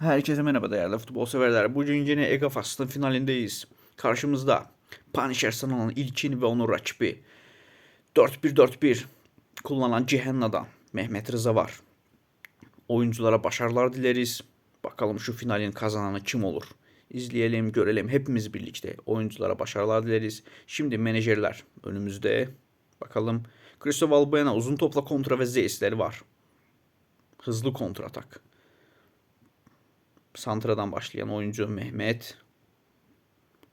Herkese merhaba değerli futbol severler. Bugün yine Ega Fast'ın finalindeyiz. Karşımızda Punisher sanılan İlkin ve onun rakibi 4-1-4-1 kullanan Cihenna'dan Mehmet Rıza var. Oyunculara başarılar dileriz. Bakalım şu finalin kazananı kim olur? İzleyelim, görelim hepimiz birlikte. Oyunculara başarılar dileriz. Şimdi menajerler önümüzde. Bakalım. Cristobal Buena uzun topla kontra ve zesleri var. Hızlı kontra atak. Santra'dan başlayan oyuncu Mehmet.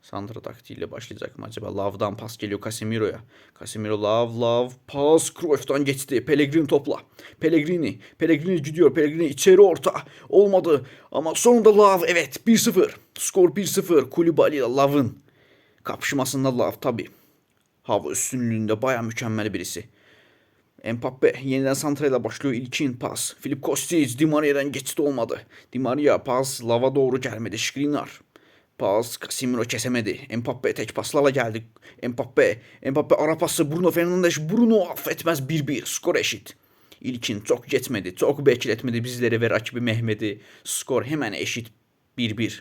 Santra taktiğiyle başlayacak mı acaba? Love'dan pas geliyor Casemiro'ya. Casemiro Love Love pas Cruyff'tan geçti. Pellegrini topla. Pellegrini. Pellegrini gidiyor. Pellegrini içeri orta. Olmadı. Ama sonunda Love evet 1-0. Skor 1-0. Koulibaly ile Love'ın kapışmasında Love tabi. Hava üstünlüğünde baya mükemmel birisi. Mbappe yeniden santrayla başlıyor ilkin pas. Filip Kostic Di Maria'dan geçti olmadı. Di Maria pas lava doğru gelmedi. Skriniar. Pas Casemiro kesemedi. Mbappe tek paslarla geldi. Mbappe. Mbappe ara pası Bruno Fernandes. Bruno affetmez 1-1. Skor eşit. İlkin çok yetmedi. Çok bekletmedi bizleri ve rakibi Mehmet'i. Skor hemen eşit 1-1.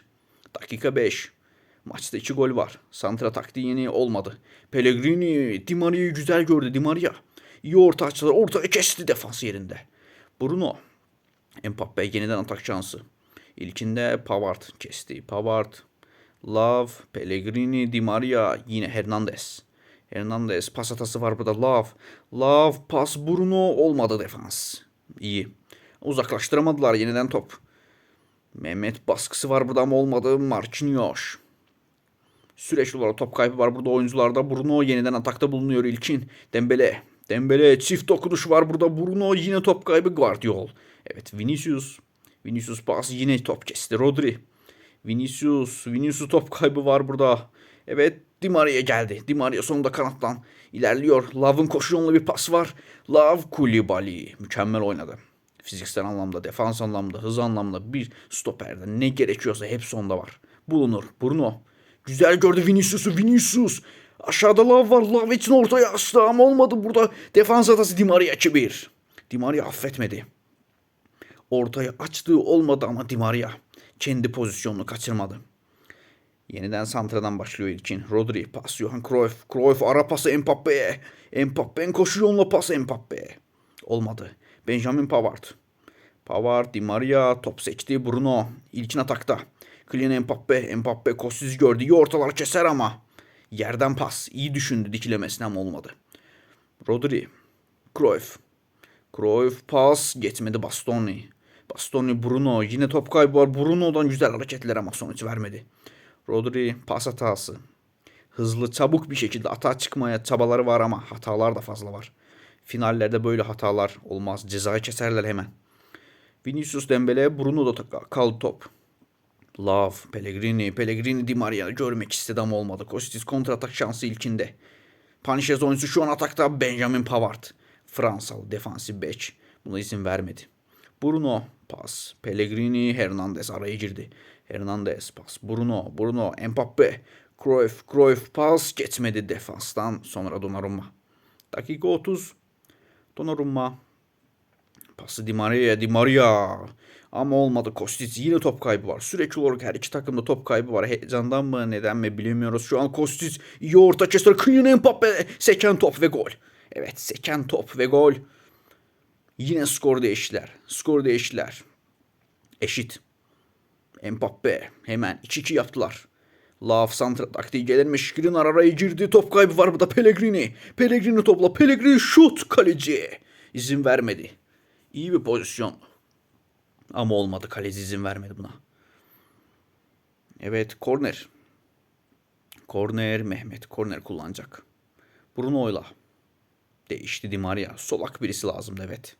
Dakika 5. Maçta 2 gol var. Santra taktiği yeni olmadı. Pellegrini Di Maria'yı güzel gördü. Di Maria. İyi orta açtılar. Ortaya kesti defans yerinde. Bruno. Mbappe yeniden atak şansı. İlkinde Pavard kesti. Pavard. Love. Pellegrini. Di Maria. Yine Hernandez. Hernandez pas hatası var burada. Love. Love pas Bruno. Olmadı defans. İyi. Uzaklaştıramadılar yeniden top. Mehmet baskısı var burada ama olmadı. Marquinhos. Süreç olarak top kaybı var burada oyuncularda. Bruno yeniden atakta bulunuyor ilkin. Dembele. Dembele çift dokunuş var burada. Bruno yine top kaybı Guardiol. Evet Vinicius. Vinicius pas yine top kesti. Rodri. Vinicius. Vinicius top kaybı var burada. Evet Di Maria geldi. Di Maria sonunda kanattan ilerliyor. Love'ın koşu yolunda bir pas var. Love Koulibaly. Mükemmel oynadı. Fiziksel anlamda, defans anlamda, hız anlamda bir stoperde ne gerekiyorsa hepsi onda var. Bulunur. Bruno. Güzel gördü Vinicius'u. Vinicius. Aşağıda Love var. Love için ortaya açtı ama olmadı burada. Defans hatası Di Maria 2-1. Di Maria affetmedi. Ortaya açtığı olmadı ama Di Maria kendi pozisyonunu kaçırmadı. Yeniden Santra'dan başlıyor ilkin. Rodri pas Johan Cruyff. Cruyff ara pası Mbappe'ye. Mbappe'nin koşu yoluna pas Mbappe'ye. Olmadı. Benjamin Pavard. Pavard, Di Maria top seçti. Bruno ilkin atakta. Kylian Mbappe. Mbappe koşsuz gördü. İyi ortalar keser ama. Yerden pas. İyi düşündü dikilemesine ama olmadı. Rodri. Cruyff. Cruyff pas. Geçmedi Bastoni. Bastoni Bruno. Yine top kaybı var. Bruno'dan güzel hareketler ama sonuç vermedi. Rodri pas hatası. Hızlı çabuk bir şekilde atağa çıkmaya çabaları var ama hatalar da fazla var. Finallerde böyle hatalar olmaz. Cezayı keserler hemen. Vinicius Dembele, Bruno da kaldı top. Love, Pellegrini, Pellegrini Di Maria görmek istedi ama olmadı. Kostis kontratak şansı ilkinde. Panişez oyuncusu şu an atakta Benjamin Pavard. Fransalı defansif bek. Buna izin vermedi. Bruno pas. Pellegrini Hernandez araya girdi. Hernandez pas. Bruno, Bruno, Mbappe. Cruyff, Cruyff pas geçmedi defanstan. Sonra Donnarumma. Dakika 30. Donnarumma. Pası Di Maria, Di Maria. Ama olmadı. Kostic yine top kaybı var. Sürekli olarak her iki takımda top kaybı var. Heyecandan mı neden mi bilemiyoruz. Şu an Kostic iyi orta kesiyor. Kylian Mbappe seken top ve gol. Evet seken top ve gol. Yine skor değiştiler. Skor değiştiler. Eşit. Mbappe hemen 2-2 yaptılar. Love Santra taktiği gelirmiş. Skriniar araya girdi. Top kaybı var burada Pellegrini. Pellegrini topla. Pellegrini şut kaleci. İzin vermedi. İyi bir pozisyon. Ama olmadı. Kaleci izin vermedi buna. Evet korner. Korner Mehmet. Korner kullanacak. Bruno'yla. Değişti Di Maria. Solak birisi lazımdı evet.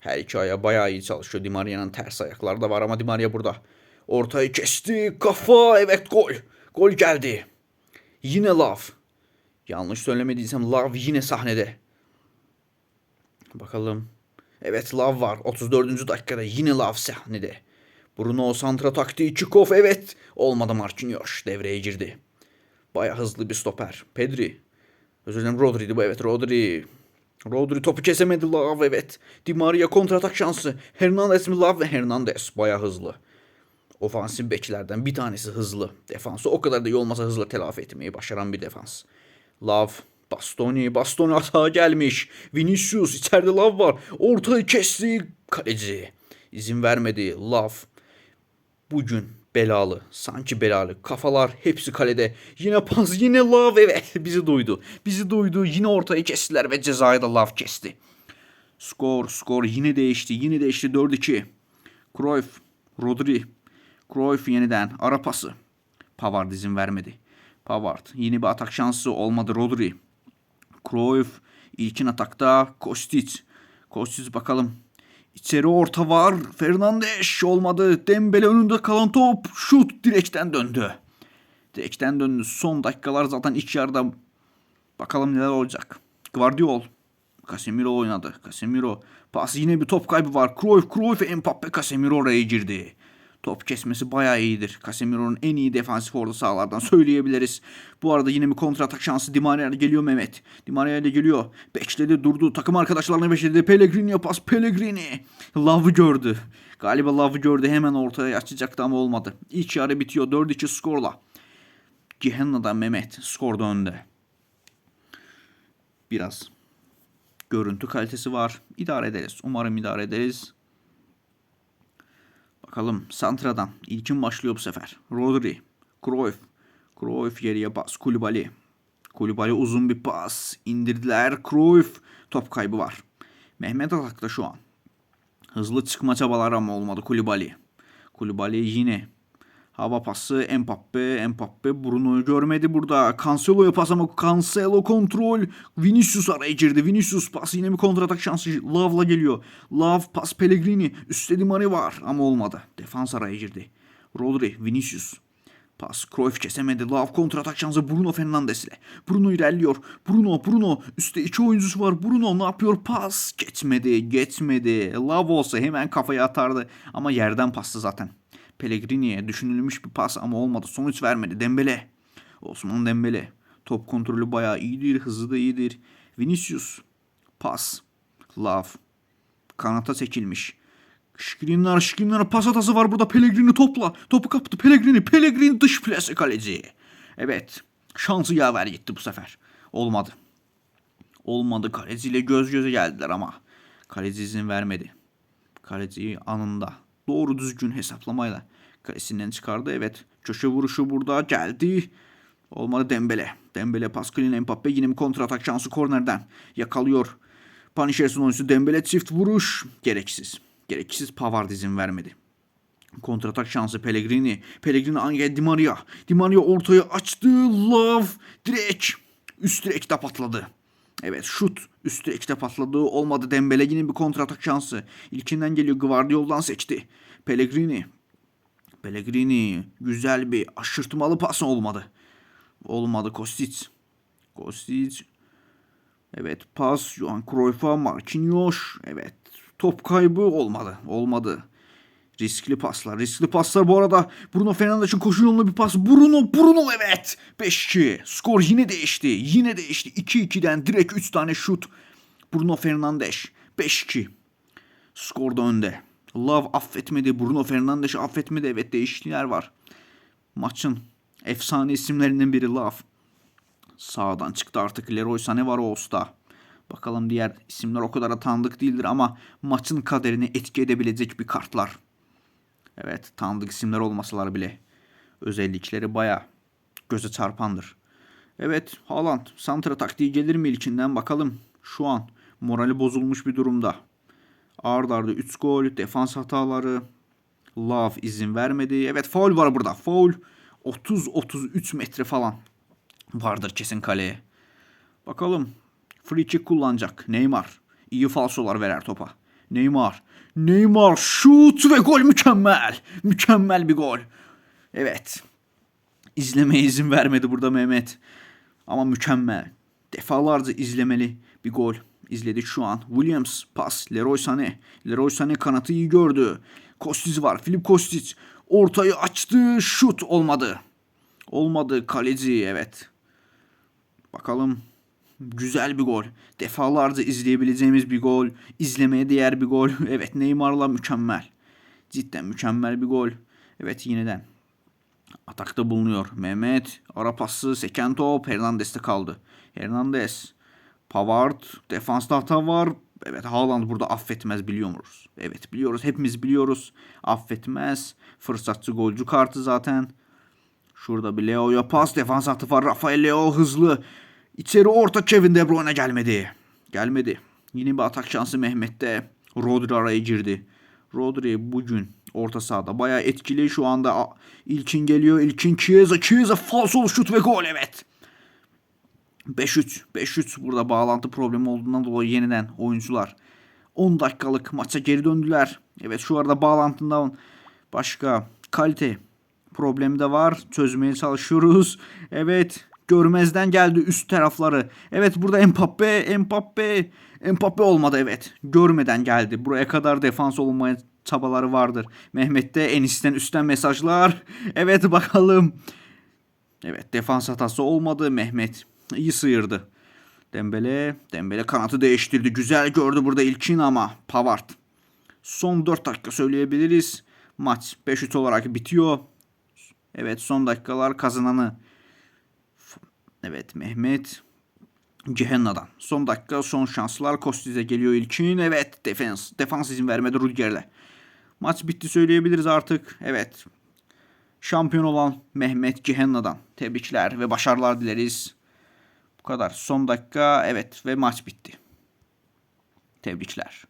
Her iki ayağı bayağı iyi çalışıyor. Di Maria'nın ters ayakları da var ama Di Maria burada. Ortayı kesti. Kafa. Evet gol. Gol geldi. Yine Love. Yanlış söylemediysem Love yine sahnede. Bakalım. Evet Love var. 34. dakikada yine Love sahnede. Bruno Santra taktiği Çikov evet. Olmadı Marquinhos devreye girdi. Baya hızlı bir stoper. Pedri. Özür dilerim Rodri'di bu evet Rodri. Rodri topu kesemedi Love evet. Di Maria kontratak şansı. Hernandez mi Love ve Hernandez baya hızlı. Ofansif beklerden bir tanesi hızlı. Defansı o kadar da iyi olmasa hızla telafi etmeyi başaran bir defans. Love, Bastoni, Bastoni atağa gelmiş. Vinicius, içeride Love var. Ortayı kesti. Kaleci. İzin vermedi. Love. Bugün belalı. Sanki belalı. Kafalar hepsi kalede. Yine pas, yine Love. Evet bizi duydu. Bizi duydu. Yine ortayı kestiler ve cezayı da Love kesti. Skor, skor yine değişti. Yine değişti 4-2. Cruyff, Rodri. Cruyff yeniden ara pası. Pavard izin vermedi. Pavard yine bir atak şansı olmadı Rodri. Cruyff ilkin atakta Kostic. Kostic bakalım. İçeri orta var. Fernandes olmadı. Dembele önünde kalan top. Şut direkten döndü. Direkten döndü. Son dakikalar zaten ilk yarıda bakalım neler olacak. Guardiol. Casemiro oynadı. Casemiro. Pas yine bir top kaybı var. Cruyff, Cruyff, Mbappe, Casemiro oraya girdi. Top kesmesi bayağı iyidir. Casemiro'nun en iyi defansif orta sahalardan söyleyebiliriz. Bu arada yine bir kontra atak şansı Di geliyor Mehmet. Di Maria geliyor. Bekledi durdu. Takım arkadaşlarına bekledi. Pellegrini'ye pas. Pellegrini. Love'ı gördü. Galiba Love'ı gördü. Hemen ortaya açacaktı ama olmadı. İlk yarı bitiyor. 4-2 skorla. Gihenna'dan Mehmet skorda önde. Biraz görüntü kalitesi var. İdare ederiz. Umarım idare ederiz. Bakalım Santra'dan. İlkin başlıyor bu sefer. Rodri. Cruyff. Cruyff geriye pas. Kulübali. Kulübali uzun bir pas. indirdiler. Cruyff. Top kaybı var. Mehmet Atak'ta şu an. Hızlı çıkma çabaları ama olmadı Kulübali. Kulübali yine Hava pası Mbappe, Mbappe Bruno'yu görmedi burada. Cancelo'ya pas ama Cancelo kontrol. Vinicius araya girdi. Vinicius pas yine bir kontratak şansı. Love'la geliyor. Love pas Pellegrini. Üstte Di Maria var ama olmadı. Defans araya girdi. Rodri, Vinicius. Pas Cruyff kesemedi. Love kontratak şansı Bruno Fernandes ile. Bruno ilerliyor. Bruno, Bruno. Üstte iki oyuncusu var. Bruno ne yapıyor? Pas geçmedi, geçmedi. Love olsa hemen kafaya atardı. Ama yerden pastı zaten. Pellegrini'ye düşünülmüş bir pas ama olmadı. Sonuç vermedi. Dembele. Osman Dembele. Top kontrolü bayağı iyidir. Hızı da iyidir. Vinicius. Pas. Love. Kanata çekilmiş. Şikrinler şikrinler pas atası var burada. Pellegrini topla. Topu kaptı. Pellegrini. Pellegrini dış plase kaleci. Evet. Şansı yaver gitti bu sefer. Olmadı. Olmadı. Kaleciyle göz göze geldiler ama. Kaleci izin vermedi. Kaleci anında doğru düzgün hesaplamayla kalesinden çıkardı. Evet köşe vuruşu burada geldi. Olmadı Dembele. Dembele Pascal'in Mbappe yine bir kontratak şansı kornerden yakalıyor. Panişers'in oyuncusu Dembele çift vuruş. Gereksiz. Gereksiz Pavard izin vermedi. Kontratak şansı Pellegrini. Pellegrini Angel Di Maria. Di Maria ortaya açtı. Love. Direkt. Üst direkte patladı. Evet şut üst direkte patladı. Olmadı Dembele yine bir kontratak şansı. İlkinden geliyor Guardiola'dan seçti. Pellegrini. Pellegrini güzel bir aşırtmalı pas olmadı. Olmadı Kostic. Kostic. Evet pas Johan Cruyff'a Marquinhos. Evet top kaybı olmadı. Olmadı. Riskli paslar. Riskli paslar bu arada Bruno Fernandes'in koşu yolunda bir pas. Bruno, Bruno evet. 5-2. Skor yine değişti. Yine değişti. 2-2'den direkt 3 tane şut. Bruno Fernandes. 5-2. Skorda önde. Love affetmedi. Bruno Fernandes'i affetmedi. Evet değişiklikler var. Maçın efsane isimlerinden biri Love. Sağdan çıktı artık. Leroy Sané var Oğuz'da. Bakalım diğer isimler o kadar da tanıdık değildir ama maçın kaderini etki edebilecek bir kartlar. Evet tanıdık isimler olmasalar bile özellikleri baya göze çarpandır. Evet Haaland santra taktiği gelir mi ilkinden bakalım. Şu an morali bozulmuş bir durumda. Arda arda 3 gol, defans hataları. Love izin vermedi. Evet foul var burada. Foul 30-33 metre falan vardır kesin kaleye. Bakalım. Free kick kullanacak. Neymar. İyi falsolar verer topa. Neymar. Neymar şut ve gol mükemmel. Mükemmel bir gol. Evet. İzlemeye izin vermedi burada Mehmet. Ama mükemmel. Defalarca izlemeli bir gol izledik şu an. Williams pas. Leroy Sané. Leroy Sané kanatı iyi gördü. Kostic var. Filip Kostic. Ortayı açtı. Şut olmadı. Olmadı. Kaleci evet. Bakalım. Güzel bir gol. Defalarca izleyebileceğimiz bir gol. İzlemeye değer bir gol. Evet Neymar'la mükemmel. Cidden mükemmel bir gol. Evet yeniden atakta bulunuyor. Mehmet ara pası seken top Hernandez'te kaldı. Hernandez Pavard defansta hata var. Evet Haaland burada affetmez biliyor musunuz? Evet biliyoruz hepimiz biliyoruz. Affetmez. Fırsatçı golcü kartı zaten. Şurada bir Leo'ya pas defans hattı var. Rafael Leo hızlı. İçeri orta Kevin De Bruyne gelmedi. Gelmedi. Yine bir atak şansı Mehmet'te. Rodri araya girdi. Rodri bugün orta sahada bayağı etkili. Şu anda İlkin geliyor. İlkin Chiesa. Chiesa falsolu şut ve gol evet. 5-3. 5-3 burada bağlantı problemi olduğundan dolayı yeniden oyuncular 10 dakikalık maça geri döndüler. Evet şu arada bağlantından başka kalite problemi de var. Çözmeye çalışıyoruz. Evet görmezden geldi üst tarafları. Evet burada Mbappe, Mbappe, Mbappe olmadı evet. Görmeden geldi. Buraya kadar defans olmaya çabaları vardır. Mehmet'te Enis'ten üstten mesajlar. Evet bakalım. Evet defans hatası olmadı. Mehmet iyi sıyırdı. Dembele, Dembele kanatı değiştirdi. Güzel gördü burada ilkin ama Pavard. Son 4 dakika söyleyebiliriz. Maç 5-3 olarak bitiyor. Evet son dakikalar kazananı. Evet Mehmet Cehenna'dan. Son dakika son şanslar Kostiz'e geliyor ilkin. Evet defans. Defans izin vermedi Rüdiger'le. Maç bitti söyleyebiliriz artık. Evet şampiyon olan Mehmet Cihenna'dan tebrikler ve başarılar dileriz. Bu kadar. Son dakika evet ve maç bitti. Tebrikler.